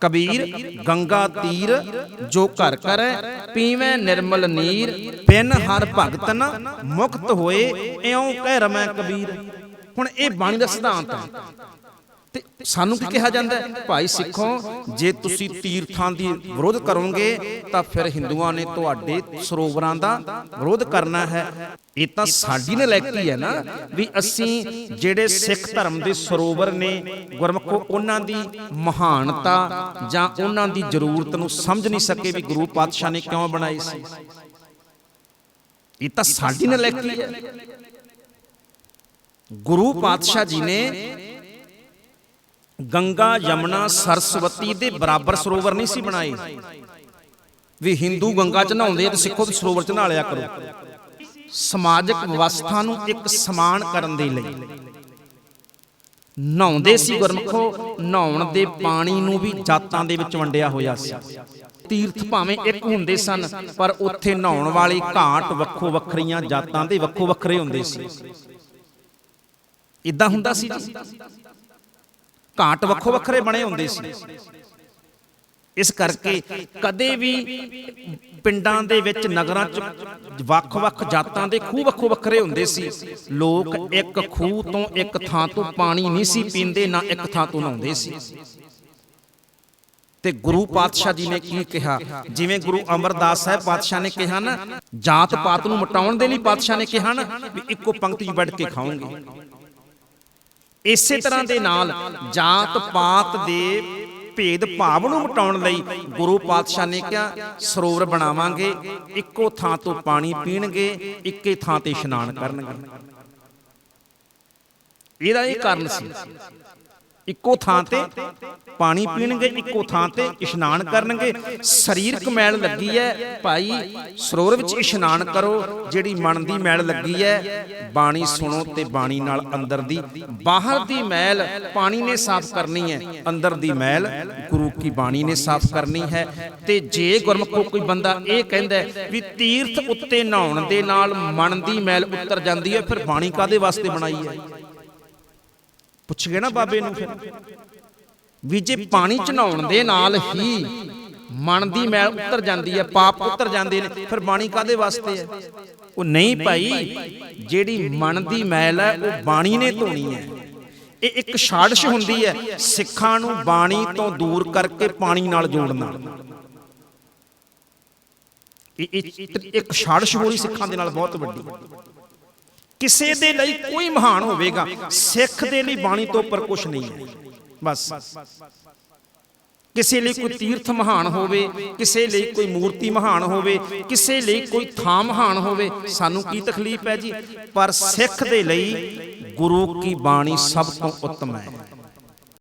ਕਬੀਰ, ਗੰਗਾ ਤੀਰ, ਜੋ ਘਰ ਕਰੈ, ਪੀਵੇਂ ਨਿਰਮਲ ਨੀਰ। ਬਿਨ ਹਰ ਭਗਤ ਮੁਕਤ ਹੋਏ, ਇਉਂ ਕਹਿ ਰਮੈ ਕਬੀਰ। ਹੁਣ ਇਹ ਬਾਣੀ ਦਾ ਸਿਧਾਂਤ। ਹੈ ਸਾਨੂੰ ਕੀ ਕਿਹਾ ਜਾਂਦਾ ਹੈ? ਭਾਈ ਸਿੱਖੋ ਜੇ ਤੁਸੀਂ ਤੀਰਥਾਂ ਦੀ ਵਿਰੋਧ ਕਰੋਗੇ ਤਾਂ ਫਿਰ ਹਿੰਦੂਆਂ ਨੇ ਤੁਹਾਡੇ ਸਰੋਵਰਾਂ ਦਾ ਵਿਰੋਧ ਕਰਨਾ ਹੈ। ਇਹ ਤਾਂ ਸਾਡੀ ਨਲਾਇਕੀ ਹੈ ਨਾ ਵੀ ਅਸੀਂ ਜਿਹੜੇ ਸਿੱਖ ਧਰਮ ਦੇ ਸਰੋਵਰ ਨੇ ਗੁਰਮਖੋ ਉਹਨਾਂ ਦੀ ਮਹਾਨਤਾ ਜਾਂ ਉਹਨਾਂ ਦੀ ਜ਼ਰੂਰਤ ਨੂੰ ਸਮਝ ਨਹੀਂ ਸਕੇ ਵੀ ਗੁਰੂ ਪਾਤਸ਼ਾਹ ਨੇ ਕਿਉਂ ਬਣਾਏ ਸੀ। ਇਹ ਤਾਂ ਸਾਡੀ ਨਲਾਇਕੀ ਹੈ। ਗੁਰੂ ਪਾਤਸ਼ਾਹ ਜੀ ਨੇ ਗੰਗਾ ਯਮਨਾ ਸਰਸਵਤੀ ਦੇ ਬਰਾਬਰ ਸਰੋਵਰ ਨਹੀਂ ਸੀ ਬਣਾਏ। ਵੀ ਹਿੰਦੂ ਗੰਗਾ ਚ ਨਹਾਉਂਦੇ ਆ ਤੇ ਸਿੱਖੋ ਵੀ ਸਰੋਵਰ ਚ ਨਹਾ ਲਿਆ ਕਰੋ। ਸਮਾਜਿਕ ਵਿਵਸਥਾ ਨੂੰ ਇੱਕ ਸਮਾਨ ਕਰਨ ਦੇ ਲਈ। ਨਹਾਉਂਦੇ ਸੀ ਗੁਰਮਖੋ, ਨਹਾਉਣ ਦੇ ਪਾਣੀ ਨੂੰ ਵੀ ਜਾਤਾਂ ਦੇ ਵਿੱਚ ਵੰਡਿਆ ਹੋਇਆ ਸੀ। ਤੀਰਥ ਭਾਵੇਂ ਇੱਕ ਹੁੰਦੇ ਸਨ, ਪਰ ਉੱਥੇ ਨਹਾਉਣ ਵਾਲੀ ਘਾਟ ਵੱਖੋ ਵੱਖਰੀਆਂ ਜਾਤਾਂ ਦੇ ਵੱਖੋ ਵੱਖਰੇ ਹੁੰਦੇ ਸੀ। ਇਦਾਂ ਹੁੰਦਾ ਸੀ ਜੀ। ਘਾਟ ਵੱਖੋ ਵੱਖਰੇ ਬਣੇ ਹੁੰਦੇ ਸੀ। ਇਸ ਕਰਕੇ ਕਦੇ ਵੀ ਪਿੰਡਾਂ ਦੇ ਵਿੱਚ ਨਗਰਾਂ 'ਚ ਵੱਖ-ਵੱਖ ਜਾਤਾਂ ਦੇ ਖੂਹ ਵੱਖੋ ਵੱਖਰੇ ਹੁੰਦੇ ਸੀ। ਲੋਕ ਇੱਕ ਖੂਹ ਤੋਂ ਇੱਕ ਥਾਂ ਤੋਂ ਪਾਣੀ ਨਹੀਂ ਸੀ ਪੀਂਦੇ, ਨਾ ਇੱਕ ਥਾਂ ਤੋਂ ਨਹਾਉਂਦੇ ਸੀ। ਤੇ ਗੁਰੂ ਪਾਤਸ਼ਾਹ ਜੀ ਨੇ ਕੀ ਕਿਹਾ? ਜਿਵੇਂ ਗੁਰੂ ਅਮਰਦਾਸ ਸਾਹਿਬ ਪਾਤਸ਼ਾਹ ਨੇ ਕਿਹਾ ਨਾ ਜਾਤ ਪਾਤ ਨੂੰ ਮਿਟਾਉਣ ਦੇ ਲਈ ਪਾਤਸ਼ਾਹ ਨੇ ਕਿਹਾ ਨਾ, ਵੀ ਇੱਕੋ ਪੰਕਤੀ 'ਚ ਬੈਠ ਕੇ ਖਾਓਗੇ। ਇਸੇ ਤਰ੍ਹਾਂ ਦੇ ਨਾਲ ਜਾਤ ਪਾਤ ਦੇ ਭੇਦ ਭਾਵ ਨੂੰ ਮਿਟਾਉਣ ਲਈ ਗੁਰੂ ਪਾਤਸ਼ਾਹ ਨੇ ਕਿਹਾ ਸਰੋਵਰ ਬਣਾਵਾਂਗੇ ਇੱਕੋ ਥਾਂ ਤੋਂ ਪਾਣੀ ਪੀਣਗੇ ਇੱਕੇ ਥਾਂ ਤੇ ਇਸ਼ਨਾਨ ਕਰਨਗੇ। ਇਹਦਾ ਇਹ ਕਾਰਨ ਸੀ। ਇੱਕੋ ਥਾਂ ਤੇ ਪਾਣੀ ਪੀਣਗੇ, ਇੱਕੋ ਥਾਂ ਤੇ ਇਸ਼ਨਾਨ ਕਰਨਗੇ। ਸਰੀਰਕ ਮੈਲ ਲੱਗੀ ਹੈ ਭਾਈ, ਸਰੋਵਰ ਵਿੱਚ ਇਸ਼ਨਾਨ ਕਰੋ, ਜਿਹੜੀ ਮਨ ਦੀ ਮੈਲ ਲੱਗੀ ਹੈ ਬਾਣੀ ਸੁਣੋ ਤੇ ਬਾਣੀ ਨਾਲ ਅੰਦਰ ਦੀ। ਬਾਹਰ ਦੀ ਮੈਲ ਪਾਣੀ ਨੇ ਸਾਫ਼ ਕਰਨੀ ਹੈ ਅੰਦਰ ਦੀ ਮੈਲ ਗੁਰੂ ਕੀ ਬਾਣੀ ਨੇ ਸਾਫ਼ ਕਰਨੀ ਹੈ। ਤੇ ਜੇ ਗੁਰਮੁਖੋ ਕੋਈ ਬੰਦਾ ਇਹ ਕਹਿੰਦਾ ਵੀ ਤੀਰਥ ਉੱਤੇ ਨਹਾਉਣ ਦੇ ਨਾਲ ਮਨ ਦੀ ਮੈਲ ਉਤਰ ਜਾਂਦੀ ਹੈ ਫਿਰ ਬਾਣੀ ਕਾਦੇ ਵਾਸਤੇ ਬਣਾਈ ਹੈ ਪੁੱਛ ਗਏ ਨਾ ਬਾਬੇ ਨੂੰ ਫਿਰ। ਵੀ ਜੇ ਪਾਣੀ ਚਨਾਉਣ ਦੇ ਨਾਲ ਹੀ ਮਨ ਦੀ ਮੈਲ ਉਤਰ ਜਾਂਦੀ ਹੈ ਪਾਪ ਉਤਰ ਜਾਂਦੇ ਨੇ ਫਿਰ ਬਾਣੀ ਕਾਦੇ ਵਾਸਤੇ ਹੈ? ਉਹ ਨਹੀਂ ਭਾਈ ਜਿਹੜੀ ਮਨ ਦੀ ਮੈਲ ਹੈ ਉਹ ਬਾਣੀ ਨੇ ਧੋਣੀ ਹੈ। ਇਹ ਇੱਕ ਛਾੜਸ਼ ਹੁੰਦੀ ਹੈ ਸਿੱਖਾਂ ਨੂੰ ਬਾਣੀ ਤੋਂ ਦੂਰ ਕਰਕੇ ਪਾਣੀ ਨਾਲ ਜੋੜਨਾ। ਇਹ ਇੱਕ ਛਾੜਸ਼ ਹੋਣੀ ਸਿੱਖਾਂ ਦੇ ਨਾਲ ਬਹੁਤ ਵੱਡੀ। ਕਿਸੇ ਦੇ ਲਈ ਕੋਈ ਮਹਾਨ ਹੋਵੇਗਾ, ਸਿੱਖ ਦੇ ਲਈ ਬਾਣੀ ਤੋਂ ਉੱਪਰ ਕੁਝ ਨਹੀਂ ਹੈ। ਬਸ। ਕਿਸੇ ਲਈ ਕੋਈ ਤੀਰਥ ਮਹਾਨ ਹੋਵੇ, ਕਿਸੇ ਲਈ ਕੋਈ ਮੂਰਤੀ ਮਹਾਨ ਹੋਵੇ, ਕਿਸੇ ਲਈ ਕੋਈ ਥਾਂ ਮਹਾਨ ਹੋਵੇ, ਸਾਨੂੰ ਕੀ ਤਕਲੀਫ ਹੈ ਜੀ? ਪਰ ਸਿੱਖ ਦੇ ਲਈ ਗੁਰੂ ਕੀ ਬਾਣੀ ਸਭ ਤੋਂ ਉੱਤਮ ਹੈ।